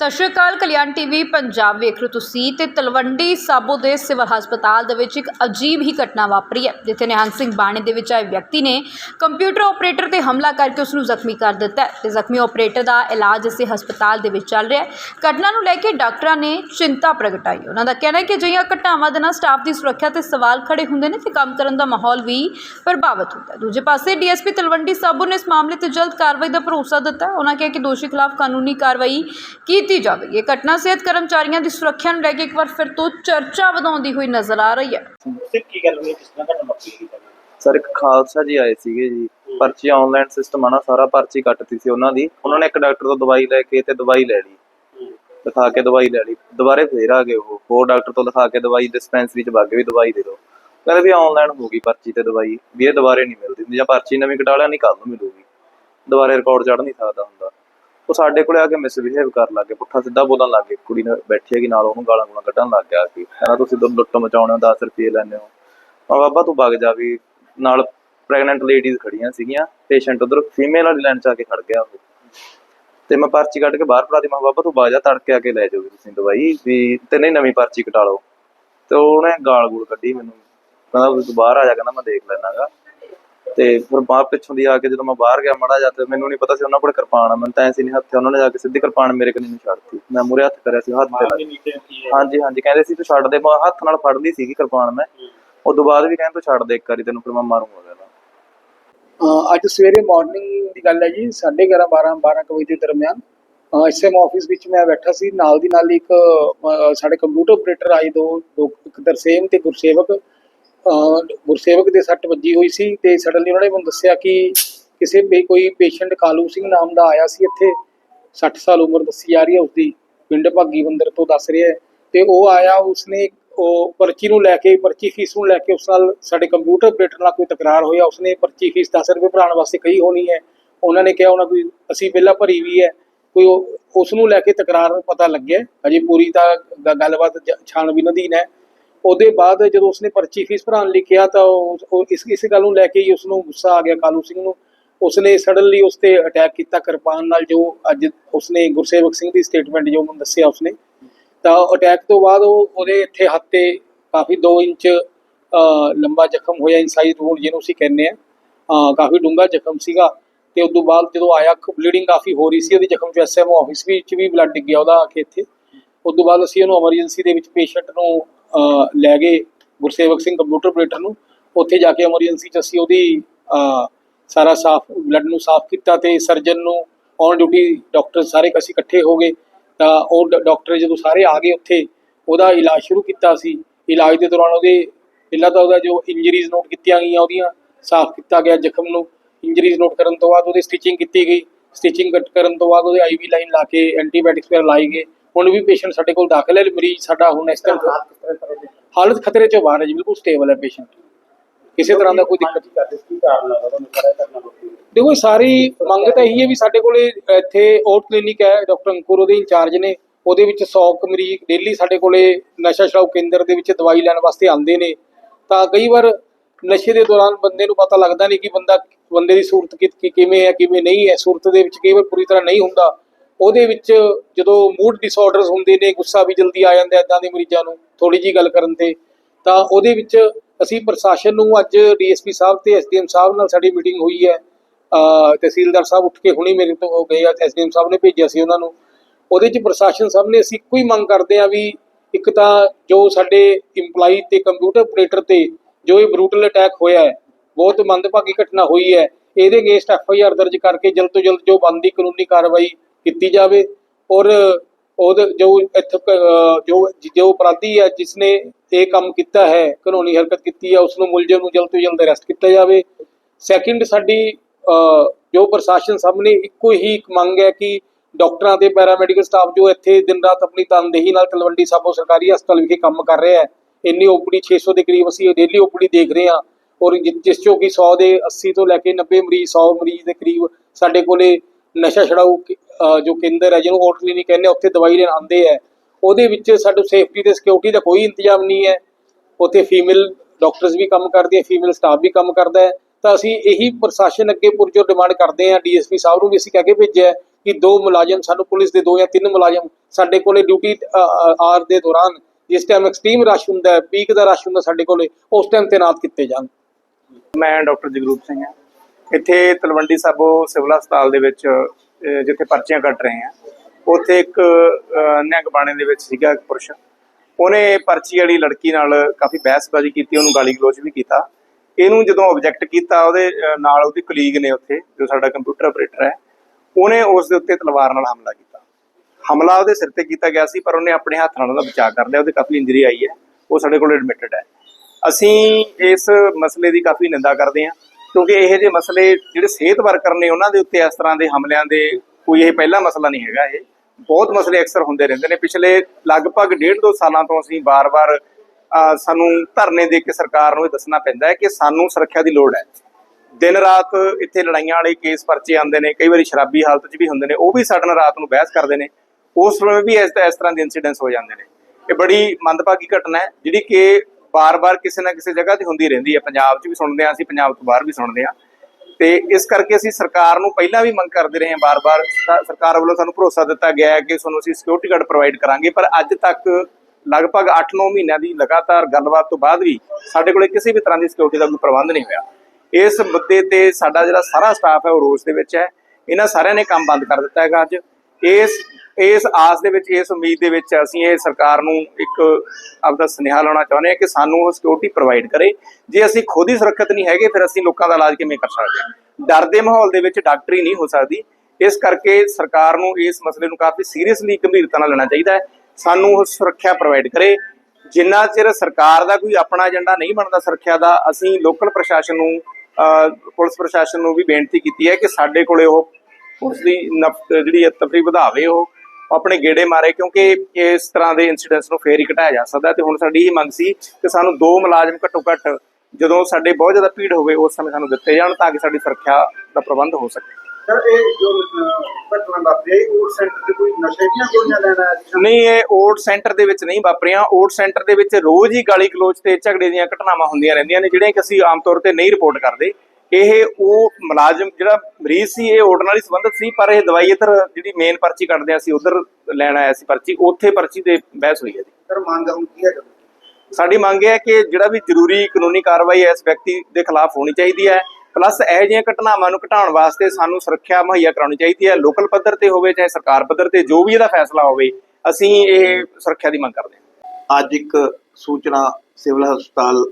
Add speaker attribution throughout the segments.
Speaker 1: ਸਤਿ ਸ਼੍ਰੀ ਅਕਾਲ, ਕਲਿਆਣ ਟੀਵੀ ਪੰਜਾਬ ਵੇਖ ਰਹੇ ਤੁਸੀਂ ਤੇ ਤਲਵੰਡੀ ਸਾਬੋ ਦੇ ਸਿਵਲ ਹਸਪਤਾਲ ਦੇ ਵਿੱਚ ਇੱਕ ਅਜੀਬ ਹੀ ਘਟਨਾ ਵਾਪਰੀ ਹੈ, ਜਿੱਥੇ ਨਿਹੰਗ ਸਿੰਘ ਬਾਣੇ ਦੇ ਵਿੱਚ ਆਏ ਵਿਅਕਤੀ ਨੇ ਕੰਪਿਊਟਰ ਆਪਰੇਟਰ ਤੇ ਹਮਲਾ ਕਰਕੇ ਉਸ ਨੂੰ ਜ਼ਖਮੀ ਕਰ ਦਿੱਤਾ ਹੈ ਤੇ ਜ਼ਖਮੀ ਆਪਰੇਟਰ ਦਾ ਇਲਾਜ ਇਸੇ ਹਸਪਤਾਲ ਦੇ ਵਿੱਚ ਚੱਲ ਰਿਹਾ ਹੈ। ਘਟਨਾ ਨੂੰ ਲੈ ਕੇ ਡਾਕਟਰਾਂ ਨੇ ਚਿੰਤਾ ਪ੍ਰਗਟਾਈ। ਉਹਨਾਂ ਦਾ ਕਹਿਣਾ ਹੈ ਕਿ ਅਜਿਹੀਆਂ ਘਟਨਾਵਾਂ ਦੇ ਨਾਲ ਸਟਾਫ ਦੀ ਸੁਰੱਖਿਆ ਤੇ ਸਵਾਲ ਖੜੇ ਹੁੰਦੇ ਨੇ ਤੇ ਕੰਮ ਕਰਨ ਦਾ ਮਾਹੌਲ ਵੀ ਪ੍ਰਭਾਵਿਤ ਹੁੰਦਾ ਹੈ। ਦੂਜੇ ਪਾਸੇ ਡੀਐਸਪੀ ਤਲਵੰਡੀ ਸਾਬੋ ਨੇ ਇਸ ਮਾਮਲੇ ਤੇ ਜਲਦ ਕਾਰਵਾਈ ਦਾ ਭਰੋਸਾ ਦਿੱਤਾ ਉਹਨਾਂ ਕਿਹਾ ਕਿ ਦੋਸ਼ੀ ਖਿਲਾਫ ਕਾਨੂੰਨੀ ਕਾਰਵਾਈ ਕੀ ਕੀਤੀ ਜਾਵੇਗੀ। ਇਹ ਘਟਨਾ ਸਿਹਤ ਕਰਮਚਾਰੀਆਂ ਦੀ ਸੁਰੱਖਿਆ ਨੂੰ ਲੈ ਕੇ ਇੱਕ ਵਾਰ ਫਿਰ ਤੋਂ ਚਰਚਾ ਵਧਾਉਂਦੀ ਹੋਈ ਨਜ਼ਰ ਆ ਰਹੀ ਹੈ।
Speaker 2: ਸਿਰ ਕੀ ਗੱਲ ਹੋਈ? ਕਿਸ ਤਰ੍ਹਾਂ ਘਟਨਾ ਵਾਪਰੀ ਹੈ
Speaker 3: ਸਰ ਇੱਕ ਖਾਲਸਾ ਜੀ ਆਏ ਸੀਗੇ ਜੀ। ਪਰਚੀ ਆਨਲਾਈਨ ਸਿਸਟਮ ਆ ਨਾ ਸਾਰਾ ਪਰਚੀ ਕੱਟਤੀ ਸੀ ਉਹਨਾਂ ਦੀ। ਉਹਨਾਂ ਨੇ ਇੱਕ ਡਾਕਟਰ ਤੋਂ ਦਵਾਈ ਲੈ ਕੇ ਤੇ ਦਵਾਈ ਲੈ ਲਈ। ਦਿਖਾ ਕੇ ਦਵਾਈ ਲੈ ਲਈ। ਦੁਬਾਰੇ ਫੇਰ ਆ ਗਏ ਉਹ। ਹੋਰ ਡਾਕਟਰ ਤੋਂ ਦਿਖਾ ਕੇ ਦਵਾਈ ਡਿਸਪੈਂਸਰੀ ਚ ਵਗ ਵੀ ਦਵਾਈ ਦੇ ਦਿਓ ਕਹਿੰਦੇ ਵੀ ਆਨਲਾਈਨ ਹੋ ਗਈ ਪਰਚੀ ਤੇ ਦਵਾਈ। ਵੀ ਇਹ ਦੁਬਾਰੇ ਨਹੀਂ ਮਿਲਦੀ। ਜਾਂ ਪਰਚੀ ਨਵੀਂ ਕਟਾ ਲਿਆ ਨਹੀਂ ਕੱਲ ਨੂੰ ਮਿਲੂਗੀ। ਦੁਬਾਰੇ ਰਿਕਾਰਡ ਚੜ ਨਹੀਂ ਸਕਦਾ। ਉਹ ਸਾਡੇ ਕੋਲੇ ਆ ਕੇ ਮਿਸਬਿਹੇਵ ਕਰਨ ਲੱਗੇ ਪੁੱਠਾ ਸਿੱਧਾ ਬੋਲਣ ਲੱਗੇ ਕੁੜੀ ਨਾਲ ਬੈਠੀ ਹੈਗੀ ਨਾਲ ਉਹਨੂੰ ਗਾਲਾਂ ਗੁਲਾਂ ਕੱਢਣ ਲੱਗ ਗਿਆ ਕਿ ਕਹਿੰਦਾ ਤੁਸੀਂ ਦੁੱਧ ਲੁੱਟ ਮਚਾਉਣੇ ਹੋ 10 ਰੁਪਏ ਲੈਂਦੇ ਹੋ। ਮੈਂ ਬਾਬਾ ਤੂੰ ਵਗ ਜਾ ਵੀ ਨਾਲ ਪ੍ਰੈਗਨੈਂਟ ਲੇਡੀਜ਼ ਖੜੀਆਂ ਸੀਗੀਆਂ ਪੇਸ਼ੈਂਟ ਉਧਰ ਫੀਮੇਲ ਵਾਲੀ ਲਾਈਨ ਚ ਆ ਕੇ ਖੜ ਗਿਆ ਉਹ। ਤੇ ਮੈਂ ਪਰਚੀ ਕੱਢ ਕੇ ਬਾਹਰ ਫੜਾ ਦੀ ਮੈਂ ਕਿਹਾ, ਬਾਬਾ ਤੂੰ ਬਾਜਾ ਤੜਕੇ ਆ ਕੇ ਲੈ ਜਾਓ ਤੁਸੀਂ ਦਵਾਈ ਵੀ ਤੇ ਨਹੀਂ ਨਵੀਂ ਪਰਚੀ ਕਟਾ ਲਓ। ਤੇ ਉਹਨੇ ਗਾਲ ਗੂਲ ਕੱਢੀ ਮੈਨੂੰ। ਕਹਿੰਦਾ ਤੂੰ ਬਾਹਰ ਆ ਜਾ ਕਹਿੰਦਾ ਮੈਂ ਦੇਖ ਲੈਣਾਗਾ ਤੇ ਫਿਰ ਬਾਹਰ ਪਿੱਛੋਂ ਦੀ ਆ ਕੇ ਜਦੋਂ ਮੈਂ ਬਾਹਰ ਗਿਆ ਮੜਾ ਜਾ ਤੇ ਮੈਨੂੰ ਨਹੀਂ ਪਤਾ ਸੀ ਉਹਨਾਂ ਕੋਲ ਕਿਰਪਾਨ ਆ ਮੈਨੂੰ ਤਾਂ ਐ ਸੀ ਨਹੀਂ ਹੱਥੇ ਉਹਨਾਂ ਨੇ ਜਾ ਕੇ ਸਿੱਧੀ ਕਿਰਪਾਨ ਮੇਰੇ ਕੰਨੀ ਨੂੰ ਛੱਡਤੀ। ਮੈਂ ਮੂਰੇ ਹੱਥ ਕਰਿਆ ਸੀ ਹੱਥ ਤੇ ਹਾਂਜੀ ਹਾਂਜੀ ਕਹਿੰਦੇ ਸੀ ਤੂੰ ਛੱਡ ਦੇ ਮੈਂ ਹੱਥ ਨਾਲ ਫੜ ਲਈ ਸੀਗੀ ਕਿਰਪਾਨ ਮੈਂ। ਉਦੋਂ ਬਾਅਦ ਵੀ ਕਹਿੰਦੇ ਤੂੰ ਛੱਡ ਦੇ ਇੱਕ ਵਾਰੀ ਤੈਨੂੰ ਫਿਰ ਮੈਂ ਮਾਰੂੰਗਾ
Speaker 4: ਅੱਜ ਸਵੇਰੇ ਮਾਰਨਿੰਗ ਦੀ ਗੱਲ ਹੈ ਜੀ 11:30 12 12 ਕੁ ਵਜੇ ਦੇ ਦਰਮਿਆਨ ਐਸਐਮ ਆਫਿਸ ਵਿੱਚ ਮੈਂ ਬੈਠਾ ਸੀ ਨਾਲ ਦੀ ਨਾਲ ਇੱਕ ਸਾਡੇ ਕੰਪਿਊਟਰ ਆਪਰੇਟਰ ਆਏ ਦੋ ਦੋ ਇੱਕ ਤਰਸੇਮ ਤੇ ਗੁਰਸੇਵਕ। ਗੁਰਸੇਵਕ ਦੇ ਸੱਟ ਵੱਜੀ ਹੋਈ ਸੀ ਤੇ ਸਡਨਲੀ ਉਹਨਾਂ ਨੇ ਮੈਨੂੰ ਦੱਸਿਆ ਕਿ ਕਿਸੇ ਵੀ ਕੋਈ ਪੇਸ਼ੈਂਟ ਕਾਲੂ ਸਿੰਘ ਨਾਮ ਦਾ ਆਇਆ ਸੀ ਇੱਥੇ। 60 ਸਾਲ ਉਮਰ ਦੱਸੀ ਜਾ ਰਹੀ ਹੈ, ਉਸਦੀ ਪਿੰਡ ਭਾਗੀ ਬੰਦਰ ਤੋਂ ਦੱਸ ਰਿਹਾ ਹੈ। ਤੇ ਉਹ ਆਇਆ, ਉਸਨੇ ਉਹ ਪਰਚੀ ਨੂੰ ਲੈ ਕੇ, ਪਰਚੀ ਫੀਸ ਨੂੰ ਲੈ ਕੇ ਉਸ ਨਾਲ ਸਾਡੇ ਕੰਪਿਊਟਰ ਆਪਰੇਟਰ ਨਾਲ ਕੋਈ ਤਕਰਾਰ ਹੋਇਆ। ਉਸਨੇ ਪਰਚੀ ਫੀਸ 10 ਰੁਪਏ ਭਰਾਉਣ ਵਾਸਤੇ ਕਹੀ ਹੋਣੀ ਹੈ। ਉਹਨਾਂ ਨੇ ਕਿਹਾ, ਉਹਨਾਂ ਕੋਈ, ਅਸੀਂ ਪਹਿਲਾਂ ਭਰੀ ਵੀ ਹੈ। ਕੋਈ ਉਸ ਨੂੰ ਲੈ ਕੇ ਤਕਰਾਰ ਪਤਾ ਲੱਗਿਆ। ਹਜੇ ਪੂਰੀ ਤਾਂ ਗੱਲਬਾਤ ਜ- ਛਾਣਬੀਨ ਅਧੀਨ ਹੈ। ਉਹਦੇ ਬਾਅਦ ਜਦੋਂ ਉਸਨੇ ਪਰਚੀ ਫੀਸ ਭਰਾਉਣ ਲਈ ਕਿਹਾ ਤਾਂ ਉਹ ਇਸ ਇਸ ਗੱਲ ਨੂੰ ਲੈ ਕੇ ਹੀ ਉਸ ਨੂੰ ਗੁੱਸਾ ਆ ਗਿਆ ਕਾਲੂ ਸਿੰਘ ਨੂੰ। ਉਸਨੇ ਸਡਨਲੀ ਉਸ ਤੇ ਅਟੈਕ ਕੀਤਾ ਕਿਰਪਾਨ ਨਾਲ, ਜੋ ਅੱਜ ਉਸਨੇ ਗੁਰਸੇਵਕ ਸਿੰਘ ਦੀ ਸਟੇਟਮੈਂਟ ਜੋ ਮੈਨੂੰ ਦੱਸਿਆ ਉਸਨੇ। ਤਾਂ ਅਟੈਕ ਤੋਂ ਬਾਅਦ ਉਹ, ਉਹਦੇ ਇੱਥੇ ਹੱਥ ਤੇ ਕਾਫੀ 2 ਇੰਚ ਲੰਬਾ ਜ਼ਖਮ ਹੋਇਆ ਇਨਸਾਈਡ ਵੂਡ ਜਿਹਨੂੰ ਅਸੀਂ ਕਹਿੰਦੇ ਆ ਕਾਫੀ ਡੂੰਘਾ ਜ਼ਖਮ ਸੀਗਾ। ਤੇ ਉਸ ਤੋਂ ਬਾਅਦ ਜਦੋਂ ਆਇਆ ਬਲੀਡਿੰਗ ਕਾਫੀ ਹੋ ਰਹੀ ਸੀ, ਉਹਦੇ ਜ਼ਖਮ ਚ ਐਸਐਮਓ ਆਫਿਸ ਵਿੱਚ ਵੀ ਬਲੱਡ ਡਿੱਗ ਗਿਆ ਉਹਦਾ ਆ ਕੇ ਇੱਥੇ। ਉਸ ਤੋਂ ਬਾਅਦ ਅਸੀਂ ਉਹਨੂੰ ਐਮਰਜੈਂਸੀ ਦੇ ਵਿੱਚ ਪੇਸ਼ੈਂਟ ਨੂੰ ਲੈ ਗਏ ਗੁਰਸੇਵਕ ਸਿੰਘ ਕੰਪਿਊਟਰ ਆਪਰੇਟਰ ਨੂੰ। ਉੱਥੇ ਜਾ ਕੇ ਐਮਰਜੈਂਸੀ ਚ ਅਸੀਂ ਉਹਦੀ ਸਾਰਾ ਸਾਫ਼, ਬਲੱਡ ਨੂੰ ਸਾਫ਼ ਕੀਤਾ ਤੇ ਸਰਜਨ ਨੂੰ ਔਨ ਡਿਊਟੀ ਡਾਕਟਰ ਸਾਰੇ ਅਸੀਂ ਇਕੱਠੇ ਹੋ ਗਏ। ਤਾਂ ਉਹ ਡ- ਡਾਕਟਰ ਜਦੋਂ ਸਾਰੇ ਆ ਗਏ ਉੱਥੇ, ਉਹਦਾ ਇਲਾਜ ਸ਼ੁਰੂ ਕੀਤਾ ਸੀ। ਇਲਾਜ ਦੇ ਦੌਰਾਨ ਉਹਦੇ, ਪਹਿਲਾਂ ਤਾਂ ਉਹਦਾ ਜੋ ਇੰਜਰੀਜ਼ ਨੋਟ ਕੀਤੀਆਂ ਗਈਆਂ ਉਹਦੀਆਂ, ਸਾਫ਼ ਕੀਤਾ ਗਿਆ ਜ਼ਖਮ ਨੂੰ। ਇੰਜਰੀਜ਼ ਨੋਟ ਕਰਨ ਤੋਂ ਬਾਅਦ ਉਹਦੀ ਸਟਿਚਿੰਗ ਕੀਤੀ ਗਈ। ਸਟਿਚਿੰਗ ਕਰਨ ਤੋਂ ਬਾਅਦ ਉਹਦੇ ਆਈਵੀ ਲਾਈਨ ਲਾ ਕੇ ਐਂਟੀਬਾਇਓਟਿਕਸ ਵਗੈਰਾ ਲਾਏ ਗਏ। ਹੁਣ ਵੀ ਪੇਸ਼ੈਂਟ ਸਾਡੇ ਕੋਲ ਦਾਖਲ ਹੈ ਮਰੀਜ਼ ਸਾਡਾ ਹੁਣ ਇਸ ਟਾਈਮ ਹਾਲਤ ਖਤਰੇ ਚੋਂ ਬਾਹਰ ਹੈ ਜੀ ਬਿਲਕੁਲ ਸਟੇਬਲ ਹੈ ਪੇਸ਼ੈਂਟ ਕਿਸੇ ਤਰ੍ਹਾਂ ਦਾ ਕੋਈ ਦਿੱਕਤ
Speaker 2: ਨਹੀਂ ਕਰਦੇ ਕੀ ਕਾਰਨ ਲੱਗਦਾ ਤੁਹਾਨੂੰ ਖੜਾ ਕਰਨਾ ਵਾਪਰੀ
Speaker 4: ਦੇਖੋ ਸਾਰੀ ਮੰਗ ਤਾਂ ਇਹੀ ਹੈ ਵੀ ਸਾਡੇ ਕੋਲੇ ਇੱਥੇ ਓਟ ਕਲੀਨਿਕ ਹੈ ਡਾਕਟਰ ਅੰਕੁਰ ਉਹਦੇ ਇੰਚਾਰਜ ਨੇ ਉਹਦੇ ਵਿੱਚ 100 ਕੁ ਮਰੀਜ਼ ਡੇਲੀ ਸਾਡੇ ਕੋਲੇ ਨਸ਼ਾ ਛਡਾਊ ਕੇਂਦਰ ਦੇ ਵਿੱਚ ਦਵਾਈ ਲੈਣ ਵਾਸਤੇ ਆਉਂਦੇ ਨੇ। ਤਾਂ ਕਈ ਵਾਰ ਨਸ਼ੇ ਦੇ ਦੌਰਾਨ ਬੰਦੇ ਨੂੰ ਪਤਾ ਲੱਗਦਾ ਨਹੀਂ ਕਿ ਬੰਦਾ ਬੰਦੇ ਦੀ ਸੂਰਤ ਕਿਵੇਂ ਹੈ ਕਿਵੇਂ ਨਹੀਂ ਹੈ। ਸੂਰਤ ਦੇ ਵਿੱਚ ਕਈ ਵਾਰ ਪੂਰੀ ਤਰ੍ਹਾਂ ਨਹੀਂ ਹੁੰਦਾ। ਉਹਦੇ ਵਿੱਚ ਜਦੋਂ ਮੂਡ ਡਿਸਆਰਡਰਸ ਹੁੰਦੇ ਨੇ, ਗੁੱਸਾ ਵੀ ਜਲਦੀ ਆ ਜਾਂਦਾ ਇਦਾਂ ਦੇ ਮਰੀਜ਼ਾਂ ਨੂੰ ਥੋੜੀ ਜੀ ਗੱਲ ਕਰਨ ਤੇ, ਤਾਂ ਉਹਦੇ ਵਿੱਚ ਅਸੀਂ ਪ੍ਰਸ਼ਾਸਨ ਨੂੰ ਅੱਜ ਡੀਐਸਪੀ ਸਾਹਿਬ ਤੇ ਐਸਡੀਐਮ ਸਾਹਿਬ ਨਾਲ ਸਾਡੀ ਮੀਟਿੰਗ ਹੋਈ ਹੈ। ਤਹਿਸੀਲਦਾਰ ਸਾਹਿਬ ਉੱਠ ਕੇ ਹੁਣੀ ਮੇਰੇ ਤੋਂ ਗਏ ਆ, ਐਸਡੀਐਮ ਸਾਹਿਬ ਨੇ ਭੇਜਿਆ ਸੀ ਉਹਨਾਂ ਨੂੰ। ਉਹਦੇ ਚ ਪ੍ਰਸ਼ਾਸਨ ਸਾਹਮਣੇ ਅਸੀਂ ਇੱਕੋ ਹੀ ਮੰਗ ਕਰਦੇ ਆ ਵੀ ਇੱਕ ਤਾਂ ਜੋ ਸਾਡੇ EMPLOYE ਤੇ ਕੰਪਿਊਟਰ ਆਪਰੇਟਰ ਤੇ ਜੋ ਇਹ ਬਰੂਟਲ ਅਟੈਕ ਹੋਇਆ ਹੈ, ਬਹੁਤ ਮੰਦਭਾਗੀ ਘਟਨਾ ਹੋਈ ਹੈ, ਇਹਦੇ ਅਗੇਂਸਟ ਐਫ ਆਈ ਆਰ ਦਰਜ ਕਰਕੇ ਜਲਦ ਤੋਂ ਜਲਦ ਜੋ ਬਣਦੀ ਕਾਨੂੰਨੀ ਕਾਰਵਾਈ ਕੀਤੀ ਜਾਵੇ ਔਰ ਉਹਦੇ ਜੋ ਇੱਥੇ ਜੋ ਜੋ ਅਪਰਾਧੀ ਹੈ, ਜਿਸਨੇ ਇਹ ਕੰਮ ਕੀਤਾ ਹੈ, ਕਾਨੂੰਨੀ ਹਰਕਤ ਕੀਤੀ ਹੈ ਉਸ ਨੂੰ ਮੁਲਜ਼ਮ ਨੂੰ ਜਲਦ ਤੋਂ ਜਲਦ ਅਰੈਸਟ ਕੀਤਾ ਜਾਵੇ। ਸੈਕਿੰਡ ਸਾਡੀ ਜੋ ਪ੍ਰਸ਼ਾਸਨ ਸਾਹਮਣੇ ਇੱਕੋ ਹੀ ਇੱਕ ਮੰਗ ਹੈ ਕਿ ਡਾਕਟਰਾਂ ਤੇ ਪੈਰਾਮੈਡੀਕਲ ਸਟਾਫ ਜੋ ਇੱਥੇ ਦਿਨ ਰਾਤ ਆਪਣੀ ਤਨਦੇਹੀ ਨਾਲ ਤਲਵੰਡੀ ਸਾਬੋ ਸਰਕਾਰੀ ਹਸਪਤਾਲ ਵਿਖੇ ਕੰਮ ਕਰ ਰਿਹਾ ਹੈ, ਇੰਨੀ ਓਪੀਡੀ 600 ਦੇ ਕਰੀਬ ਅਸੀਂ ਡੇਲੀ ਓਪੀਡੀ ਦੇਖ ਰਹੇ ਹਾਂ ਔਰ ਜਿ- ਜਿਸ ਚੋਂ ਕਿ 100 ਦੇ 80 ਤੋਂ ਲੈ ਕੇ 90 ਮਰੀਜ਼ 100 ਮਰੀਜ਼ ਦੇ ਕਰੀਬ ਸਾਡੇ ਕੋਲੇ ਨਸ਼ਾ ਛਡਾਊ ਜੋ ਕੇਂਦਰ ਹੈ, ਜਿਹਨੂੰ ਓਟ ਕਲੀਨਿਕ ਕਹਿੰਦੇ ਉੱਥੇ ਦਵਾਈ ਲੈਣ ਆਉਂਦੇ ਆ। ਉਹਦੇ ਵਿੱਚ ਸਾਡੇ ਸੇਫਟੀ ਤੇ ਸਿਕਿਉਰਿਟੀ ਦਾ ਕੋਈ ਇੰਤਜ਼ਾਮ ਨਹੀਂ ਹੈ। ਉੱਥੇ ਫੀਮੇਲ ਡਾਕਟਰਸ ਵੀ ਕੰਮ ਕਰਦੇ ਆ ਫੀਮੇਲ ਸਟਾਫ ਵੀ ਕੰਮ ਕਰਦਾ ਹੈ। ਤਾਂ ਅਸੀਂ ਇਹੀ ਪ੍ਰਸ਼ਾਸਨ ਅੱਗੇ ਪੁਰਜੋ ਡਿਮਾਂਡ ਕਰਦੇ ਆ ਡੀਐਸਪੀ ਸਾਹਿਬ ਨੂੰ ਵੀ ਅਸੀਂ ਕਹਿ ਕੇ ਭੇਜਿਆ ਕਿ ਦੋ ਮੁਲਾਜ਼ਮ ਸਾਨੂੰ ਪੁਲਿਸ ਦੇ ਦੋ ਜਾਂ ਤਿੰਨ ਮੁਲਾਜ਼ਮ ਸਾਡੇ ਕੋਲੇ ਡਿਊਟੀ ਆਰ ਦੇ ਦੌਰਾਨ, ਜਿਸ ਟਾਈਮ ਐਕਸਟ੍ਰੀਮ ਰਸ਼ ਹੁੰਦਾ ਹੈ ਪੀਕ ਦਾ ਰਸ਼ ਹੁੰਦਾ ਸਾਡੇ ਕੋਲੇ, ਉਸ ਟਾਈਮ ਤੈਨਾਤ ਕੀਤੇ ਜਾਣ।
Speaker 5: ਮੈਂ ਡਾਕਟਰ ਜਗਰੂਪ ਸਿੰਘ ਹਾਂ। ਇੱਥੇ ਤਲਵੰਡੀ ਸਾਬੋ ਸਿਵਲ ਹਸਪਤਾਲ ਦੇ ਵਿੱਚ ਜਿੱਥੇ ਪਰਚੀਆਂ ਕੱਟ ਰਹੇ ਹਾਂ ਉੱਥੇ ਇੱਕ ਅਹ, ਨਿਹੰਗ ਬਾਣੇ ਦੇ ਵਿੱਚ ਸੀਗਾ ਇੱਕ ਪੁਰਸ਼। ਉਹਨੇ ਪਰਚੀ ਵਾਲੀ ਲੜਕੀ ਨਾਲ ਕਾਫੀ ਬਹਿਸਬਾਜ਼ੀ ਕੀਤੀ ਉਹਨੂੰ ਗਾਲੀ ਗਲੋਚ ਵੀ ਕੀਤਾ। ਇਹਨੂੰ ਜਦੋਂ ਆਬਜੈਕਟ ਕੀਤਾ ਉਹਦੇ ਨਾਲ ਉਹਦੀ ਕਲੀਗ ਨੇ ਉੱਥੇ ਜੋ ਸਾਡਾ ਕੰਪਿਊਟਰ ਆਪਰੇਟਰ ਹੈ ਉਹਨੇ ਉਸ ਦੇ ਉੱਤੇ ਤਲਵਾਰ ਨਾਲ ਹਮਲਾ ਕੀਤਾ। ਹਮਲਾ ਉਹਦੇ ਸਿਰ ਤੇ ਕੀਤਾ ਗਿਆ ਸੀ ਪਰ ਉਹਨੇ ਆਪਣੇ ਹੱਥ ਨਾਲ ਉਹਦਾ ਬਚਾਅ ਕਰ ਲਿਆ ਉਹਦੇ ਕਾਫੀ ਇੰਜਰੀ ਆਈ ਹੈ ਉਹ ਸਾਡੇ ਕੋਲ ਐਡਮਿਟਡ ਹੈ। ਅਸੀਂ ਇਸ ਮਸਲੇ ਦੀ ਕਾਫੀ ਨਿੰਦਾ ਕਰਦੇ ਹਾਂ। ਕਿਉਂਕਿ ਇਹ ਜਿਹੇ ਮਸਲੇ ਜਿਹੜੇ ਸਿਹਤ ਵਰਕਰ ਨੇ ਉਹਨਾਂ ਦੇ ਉੱਤੇ ਇਸ ਤਰ੍ਹਾਂ ਦੇ ਹਮਲਿਆਂ ਦੇ ਕੋਈ ਇਹ ਪਹਿਲਾ ਮਸਲਾ ਨਹੀਂ ਹੈਗਾ ਇਹ। ਬਹੁਤ ਮਸਲੇ ਅਕਸਰ ਹੁੰਦੇ ਰਹਿੰਦੇ ਨੇ। ਪਿਛਲੇ ਲਗਭਗ ਡੇਢ ਦੋ ਸਾਲਾਂ ਤੋਂ ਅਸੀਂ ਬਾਰ-ਬਾਰ ਸਾਨੂੰ ਧਰਨੇ ਦੇ ਕੇ ਸਰਕਾਰ ਨੂੰ ਇਹ ਦੱਸਣਾ ਪੈਂਦਾ ਹੈ ਕਿ ਸਾਨੂੰ ਸੁਰੱਖਿਆ ਦੀ ਲੋੜ ਹੈ। ਦਿਨ ਰਾਤ ਇੱਥੇ ਲੜਾਈਆਂ ਵਾਲੇ ਕੇਸ ਪਰਚੇ ਆਉਂਦੇ ਨੇ, ਕਈ ਵਾਰੀ ਸ਼ਰਾਬੀ ਹਾਲਤ 'ਚ ਵੀ ਹੁੰਦੇ ਨੇ, ਉਹ ਵੀ ਸਾਡੇ ਨਾਲ ਰਾਤ ਨੂੰ ਬਹਿਸ ਕਰਦੇ ਨੇ। ਉਸ ਸਮੇਂ ਵੀ ਇਸ ਇਸ ਤਰ੍ਹਾਂ ਦੇ ਇਨਸੀਡੈਂਟਸ ਹੋ ਜਾਂਦੇ ਨੇ। ਇਹ ਬੜੀ ਮੰਦਭਾਗੀ ਘਟਨਾ ਹੈ, ਜਿਹੜੀ ਕਿ ਬਾਰ-ਬਾਰ ਕਿਸੇ ਨਾ ਕਿਸੇ ਜਗ੍ਹਾ ਤੇ ਹੁੰਦੀ ਰਹਿੰਦੀ ਹੈ। ਪੰਜਾਬ 'ਚ ਵੀ ਸੁਣਦੇ ਹਾਂ ਅਸੀਂ, ਪੰਜਾਬ ਤੋਂ ਬਾਹਰ ਵੀ ਸੁਣਦੇ ਹਾਂ। ਤੇ ਇਸ ਕਰਕੇ ਅਸੀਂ ਸਰਕਾਰ ਨੂੰ ਪਹਿਲਾਂ ਵੀ ਮੰਗ ਕਰਦੇ ਰਹੇ ਹਾਂ ਬਾਰ-ਬਾਰ। ਸਰਕਾਰ ਵੱਲੋਂ ਸਾਨੂੰ ਭਰੋਸਾ ਦਿੱਤਾ ਗਿਆ ਹੈ ਕਿ ਤੁਹਾਨੂੰ ਅਸੀਂ ਸਿਕਿਉਰਿਟੀ ਗਾਰਡ ਪ੍ਰੋਵਾਈਡ ਕਰਾਂਗੇ, ਪਰ ਅੱਜ ਤੱਕ ਲਗਭਗ 8-9 ਮਹੀਨਿਆਂ ਦੀ ਲਗਾਤਾਰ ਗੱਲਬਾਤ ਤੋਂ ਬਾਅਦ ਵੀ ਸਾਡੇ ਕੋਲੇ ਕਿਸੇ ਵੀ ਤਰ੍ਹਾਂ ਦੀ ਸਿਕਿਉਰਿਟੀ ਦਾ ਕੋਈ ਪ੍ਰਬੰਧ ਨਹੀਂ ਹੋਇਆ। ਇਸ ਮੁੱਦੇ ਤੇ ਸਾਡਾ ਜਿਹੜਾ ਸਾਰਾ ਸਟਾਫ ਹੈ ਉਹ ਰੋਸ ਦੇ ਵਿੱਚ ਹੈ। ਇਹਨਾਂ ਸਾਰਿਆਂ ਨੇ ਕੰਮ ਬੰਦ ਕਰ ਦਿੱਤਾ ਹੈਗਾ ਅੱਜ। ਇਸ ਇਸ ਆਸ ਦੇ ਵਿੱਚ, ਇਸ ਉਮੀਦ ਦੇ ਵਿੱਚ ਅਸੀਂ ਇਹ ਸਰਕਾਰ ਨੂੰ ਇੱਕ ਆਪਦਾ ਸੁਨੇਹਾ ਲਾਉਣਾ ਚਾਹੁੰਦੇ ਹਾਂ ਕਿ ਸਾਨੂੰ ਉਹ ਸਿਕਿਉਰਿਟੀ ਪ੍ਰੋਵਾਈਡ ਕਰੇ। ਜੇ ਅਸੀਂ ਖੁਦ ਹੀ ਸੁਰੱਖਿਅਤ ਨਹੀਂ ਹੈਗੇ, ਫਿਰ ਅਸੀਂ ਲੋਕਾਂ ਦਾ ਇਲਾਜ ਕਿਵੇਂ ਕਰ ਸਕਦੇ ਡਰ ਦੇ ਮਾਹੌਲ ਦੇ ਵਿੱਚ ਡਾਕਟਰੀ ਨਹੀਂ ਹੋ ਸਕਦੀ। ਇਸ ਕਰਕੇ ਸਰਕਾਰ ਨੂੰ ਇਸ ਮਸਲੇ ਨੂੰ ਕਾਫੀ ਸੀਰੀਅਸਲੀ ਗੰਭੀਰਤਾ ਨਾਲ ਲੈਣਾ ਚਾਹੀਦਾ ਹੈ। ਸਾਨੂੰ ਉਹ ਸੁਰੱਖਿਆ ਪ੍ਰੋਵਾਈਡ ਕਰੇ। ਜਿੰਨਾ ਚਿਰ ਸਰਕਾਰ ਦਾ ਕੋਈ ਆਪਣਾ ਏਜੰਡਾ ਨਹੀਂ ਬਣਦਾ ਸੁਰੱਖਿਆ ਦਾ, ਅਸੀਂ ਲੋਕਲ ਪ੍ਰਸ਼ਾਸਨ ਨੂੰ ਪੁਲਿਸ ਪ੍ਰਸ਼ਾਸਨ ਨੂੰ ਵੀ ਬੇਨਤੀ ਕੀਤੀ ਹੈ ਕਿ ਸਾਡੇ ਕੋਲੇ ਉਹ ਪੁਲਿਸ ਦੀ ਨਫ- ਜਿਹੜੀ ਤਫਰੀ ਵਧਾਵੇ ਉਹ। ਆਪਣੇ ਗੇੜੇ ਮਾਰੇ ਕਿਉਂਕਿ ਇਸ ਤਰ੍ਹਾਂ ਦੇ ਇਨਸੀਡੈਂਟਸ ਨੂੰ ਫੇਰ ਹੀ ਘਟਾਇਆ ਜਾ ਸਕਦਾ ਤੇ ਹੁਣ ਸਾਡੀ ਇਹ ਮੰਗ ਸੀ ਕਿ ਸਾਨੂੰ ਦੋ ਮੁਲਾਜ਼ਮ ਘੱਟੋ ਘੱਟ ਜਦੋਂ ਸਾਡੇ ਬਹੁਤ ਜ਼ਿਆਦਾ ਭੀੜ ਹੋਵੇ ਉਸ ਸਮੇਂ ਸਾਨੂੰ ਦਿੱਤੇ ਜਾਣ ਤਾਂ ਕਿ ਸਾਡੀ ਸੁਰੱਖਿਆ ਦਾ ਪ੍ਰਬੰਧ ਹੋ ਸਕੇ।
Speaker 6: ਸਰ ਇਹ ਜੋ ਅਹ, ਘਟਨਾ ਵਾਪਰੀ ਹੈ ਇਹ ਊਟ ਸੈਂਟਰ ਤੇ ਕੋਈ ਨਸ਼ੇ ਦੀਆਂ ਗੋਲੀਆਂ ਲੈਣ ਆਇਆ ਸੀ?
Speaker 5: ਨਹੀਂ ਇਹ ਓਟ ਸੈਂਟਰ ਦੇ ਵਿੱਚ ਨਹੀਂ ਵਾਪਰੀਆਂ। ਓਟ ਸੈਂਟਰ ਦੇ ਵਿੱਚ ਰੋਜ਼ ਹੀ ਗਾਲੀ ਗਲੋਚ ਤੇ ਝਗੜੇ ਦੀਆਂ ਘਟਨਾਵਾਂ ਹੁੰਦੀਆਂ ਰਹਿੰਦੀਆਂ ਨੇ ਜਿਹੜੀਆਂ ਕਿ ਅਸੀਂ ਆਮ ਤੌਰ ਤੇ ਨਹੀਂ ਰਿਪੋਰਟ ਕਰਦੇ। ਇਹ ਉਹ ਮੁਲਾਜ਼ਮ ਜਿਹੜਾ ਮਰੀਜ਼ ਸੀ ਇਹ ਓਟ ਨਾਲ ਹੀ ਸੰਬੰਧਿਤ ਸੀ ਪਰ ਇਹ ਦਵਾਈ ਇੱਧਰ ਜਿਹੜੀ ਮੇਨ ਪਰਚੀ ਕੱਢਦੇ ਆ ਅਸੀਂ ਉਧਰ ਲੈਣ ਆਇਆ ਸੀ ਪਰਚੀ ਉੱਥੇ ਪਰਚੀ ਤੇ ਬਹਿਸ ਹੋਈ ਹੈ ਜੀ।
Speaker 6: ਸਰ ਮੰਗ ਹੁਣ ਕੀ ਹੈ?
Speaker 5: ਸਾਡੀ ਮੰਗ ਇਹ ਹੈ ਕਿ ਜਿਹੜਾ ਵੀ ਜ਼ਰੂਰੀ ਕਾਨੂੰਨੀ ਕਾਰਵਾਈ ਇਸ ਵਿਅਕਤੀ ਦੇ ਖਿਲਾਫ ਹੋਣੀ ਚਾਹੀਦੀ ਹੈ ਪਲੱਸ ਇਹ ਜਿਹੀਆਂ ਘਟਨਾਵਾਂ ਨੂੰ ਘਟਾਉਣ ਵਾਸਤੇ ਸਾਨੂੰ ਸੁਰੱਖਿਆ ਮੁਹੱਈਆ ਕਰਾਉਣੀ ਚਾਹੀਦੀ ਹੈ ਲੋਕਲ ਪੱਧਰ ਤੇ ਹੋਵੇ ਚਾਹੇ ਸਰਕਾਰ ਪੱਧਰ ਤੇ ਜੋ ਵੀ ਇਹਦਾ ਫੈਸਲਾ ਹੋਵੇ ਅਸੀਂ ਇਹ ਸੁਰੱਖਿਆ ਦੀ ਮੰਗ ਕਰਦੇ ਹਾਂ।
Speaker 7: ਅੱਜ ਇੱਕ ਸੂਚਨਾ ਸਿਵਲ ਹਸਪਤਾਲ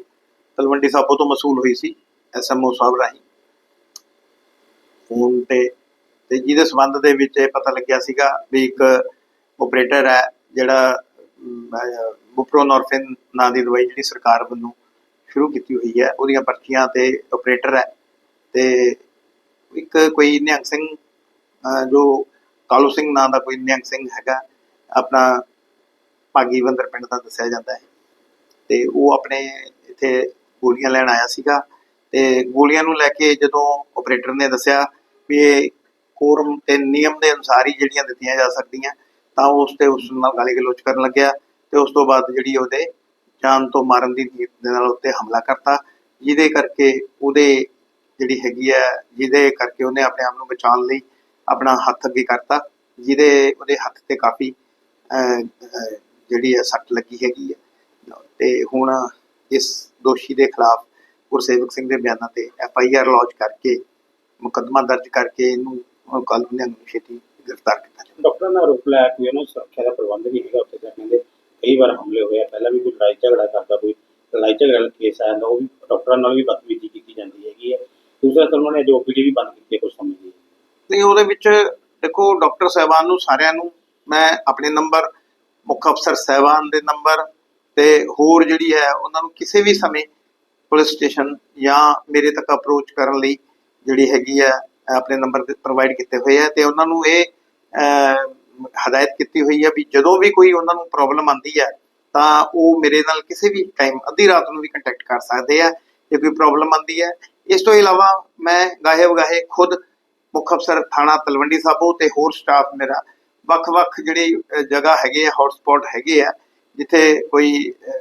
Speaker 7: ਤਲਵੰਡੀ ਸਾਬੋ ਤੋਂ ਮਸੂਲ ਹੋਈ ਸੀ। ਐਸਐਮਓ ਸਾਹਿਬ ਰਾਹੀਂ ਫੋਨ ਤੇ ਤੇ ਜਿਹਦੇ ਸੰਬੰਧ ਦੇ ਵਿੱਚ ਇਹ ਪਤਾ ਲੱਗਿਆ ਸੀਗਾ ਵੀ ਇੱਕ ਆਪਰੇਟਰ ਹੈ ਜਿਹੜਾ ਬੁਪਰੋਨੋਰਫਿਨ ਨਾਂ ਦੀ ਦਵਾਈ ਜਿਹੜੀ ਸਰਕਾਰ ਵੱਲੋਂ ਸ਼ੁਰੂ ਕੀਤੀ ਹੋਈ ਹੈ, ਉਹਦੀਆਂ ਪਰਚੀਆਂ ਤੇ ਆਪਰੇਟਰ ਹੈ, ਤੇ ਇੱਕ ਕੋਈ ਨਿਹੰਗ ਸਿੰਘ ਜੋ ਕਾਲੂ ਸਿੰਘ ਨਾਂ ਦਾ ਕੋਈ ਨਿਹੰਗ ਸਿੰਘ ਹੈਗਾ, ਆਪਣਾ ਭਾਗੀ ਬੰਦਰ ਪਿੰਡ ਦਾ ਦੱਸਿਆ ਜਾਂਦਾ ਹੈ, ਤੇ ਉਹ ਆਪਣੇ ਇੱਥੇ ਗੋਲੀਆਂ ਲੈਣ ਆਇਆ ਸੀਗਾ ਤੇ ਗੋਲੀਆਂ ਨੂੰ ਲੈ ਕੇ ਜਦੋਂ ਆਪਰੇਟਰ ਨੇ ਦੱਸਿਆ ਵੀ ਇਹ ਕੋਰਮ ਤੇ ਨਿਯਮ ਦੇ ਅਨੁਸਾਰ ਹੀ ਜਿਹੜੀਆਂ ਦਿੱਤੀਆਂ ਜਾ ਸਕਦੀਆਂ, ਤਾਂ ਉਸ ਤੇ ਉਸ ਨਾਲ ਗਾਲੀ ਗਲੋਚ ਕਰਨ ਲੱਗਿਆ ਤੇ ਉਸ ਤੋਂ ਬਾਅਦ ਜਿਹੜੀ ਉਹਦੇ ਜਾਨ ਤੋਂ ਮਾਰਨ ਦੀ ਨੀਅਤ ਦੇ ਨਾਲ ਉੱਤੇ ਹਮਲਾ ਕਰਤਾ, ਜਿਹਦੇ ਕਰਕੇ ਉਹਦੇ ਜਿਹੜੀ ਹੈਗੀ ਹੈ, ਜਿਹਦੇ ਕਰਕੇ ਉਹਨੇ ਆਪਣੇ ਆਪ ਨੂੰ ਬਚਾਉਣ ਲਈ ਆਪਣਾ ਹੱਥ ਅੱਗੇ ਕਰਤਾ, ਜਿਹਦੇ ਉਹਦੇ ਹੱਥ ਤੇ ਕਾਫੀ ਜਿਹੜੀ ਹੈ ਸੱਟ ਲੱਗੀ ਹੈਗੀ ਹੈ। ਤੇ ਹੁਣ ਇਸ ਦੋਸ਼ੀ ਦੇ ਖਿਲਾਫ ਗੁਰਸੇਵਕ ਸਿੰਘ ਦੇ ਬਿਆਨਾਂ ਤੇ ਐਫ ਆਈ ਆਰ ਲੌਂਚ ਕਰਕੇ ਮੁਕੱਦਮਾ ਦਰਜ ਕਰਕੇ ਇਹਨੂੰ ਕੱਲ ਨੂੰ ਛੇਤੀ ਗ੍ਰਿਫਤਾਰ ਕੀਤਾ ਜਾਵੇ।
Speaker 2: ਡਾਕਟਰ ਨੇ ਆਰੋਪ ਲਾਇਆ ਕਿ ਇਹਨਾਂ ਸੁਰੱਖਿਆ ਦਾ ਪ੍ਰਬੰਧ ਨਹੀਂ ਹੈਗਾ ਉੱਥੇ ਜਾ ਕਹਿੰਦੇ ਕਈ ਵਾਰ ਹਮਲੇ ਹੋਏ ਆ। ਪਹਿਲਾਂ ਵੀ ਕੋਈ ਲੜਾਈ ਝਗੜਾ ਕਰਦਾ ਕੋਈ ਲੜਾਈ ਝਗੜਾ ਦਾ ਕੇਸ ਆਇਆ ਤਾਂ ਉਹ ਵੀ ਡਾਕਟਰਾਂ ਨਾਲ ਵੀ ਬਦਤਮੀਜ਼ੀ ਕੀਤੀ ਜਾਂਦੀ ਹੈਗੀ ਹੈ ਦੂਸਰਾ ਤਰ੍ਹਾਂ ਨੇ ਜੋ ਓਪੀਡੀ ਵੀ ਬੰਦ ਕੀਤੀ ਕੁਝ ਸਮੇਂ ਲਈ
Speaker 7: ਨਹੀਂ ਉਹਦੇ ਵਿੱਚ ਦੇਖੋ ਡਾਕਟਰ ਸਾਹਿਬਾਨ ਨੂੰ ਸਾਰਿਆਂ ਨੂੰ ਮੈਂ ਆਪਣੇ ਨੰਬਰ ਮੁੱਖ ਅਫਸਰ ਸਾਹਿਬਾਨ ਦੇ ਨੰਬਰ ਤੇ ਹੋਰ ਜਿਹੜੀ ਹੈ ਉਹਨਾਂ ਨੂੰ ਕਿਸੇ ਵੀ ਸਮੇਂ ਪੁਲਿਸ ਸਟੇਸ਼ਨ ਜਾਂ ਮੇਰੇ ਤੱਕ ਅਪਰੋਚ ਕਰਨ ਲਈ ਜਿਹੜੀ ਹੈਗੀ ਹੈ ਆਪਣੇ ਨੰਬਰ ਤੇ ਪ੍ਰੋਵਾਈਡ ਕੀਤੇ ਹੋਏ ਹੈ ਤੇ ਉਹਨਾਂ ਨੂੰ ਇਹ ਹਦਾਇਤ ਕੀਤੀ ਹੋਈ ਹੈ ਵੀ ਜਦੋਂ ਵੀ ਕੋਈ ਉਹਨਾਂ ਨੂੰ ਪ੍ਰੋਬਲਮ ਆਉਂਦੀ ਹੈ ਤਾਂ ਉਹ ਮੇਰੇ ਨਾਲ ਕਿਸੇ ਵੀ ਟਾਈਮ ਅੱਧੀ ਰਾਤ ਨੂੰ ਵੀ ਕੰਟੈਕਟ ਕਰ ਸਕਦੇ ਆ, ਜੇ ਕੋਈ ਪ੍ਰੋਬਲਮ ਆਉਂਦੀ ਹੈ ਇਸ ਤੋਂ ਇਲਾਵਾ ਮੈਂ ਗਾਹੇ ਵਗਾਹੇ ਖੁਦ ਮੁੱਖ ਅਫਸਰ ਥਾਣਾ ਤਲਵੰਡੀ ਸਾਬੋ ਤੇ ਹੋਰ ਸਟਾਫ ਮੇਰਾ ਵੱਖ-ਵੱਖ ਜਿਹੜੇ ਜਗ੍ਹਾ ਹੈਗੇ ਆ ਹੌਟਸਪੌਟ ਹੈਗੇ ਆ, ਜਿੱਥੇ ਕੋਈ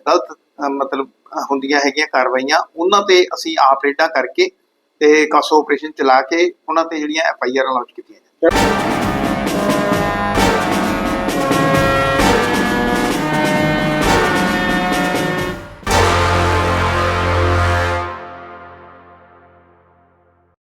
Speaker 7: ਗਲਤ ਮਤਲਬ ਹੁੰਦੀਆਂ ਹੈਗੀਆਂ ਕਾਰਵਾਈਆਂ, ਉਹਨਾਂ ਤੇ ਅਸੀਂ ਆਪ ਰੇਡਾਂ ਕਰਕੇ ਤੇ ਕਾਸੋ ਆਪਰੇਸ਼ਨ ਚਲਾ ਕੇ ਉਹਨਾਂ ਤੇ ਜਿਹੜੀਆਂ ਐਫ ਆਈ ਆਰ ਲਾਂਚ ਕੀਤੀਆਂ ਜਾਂਦੀਆਂ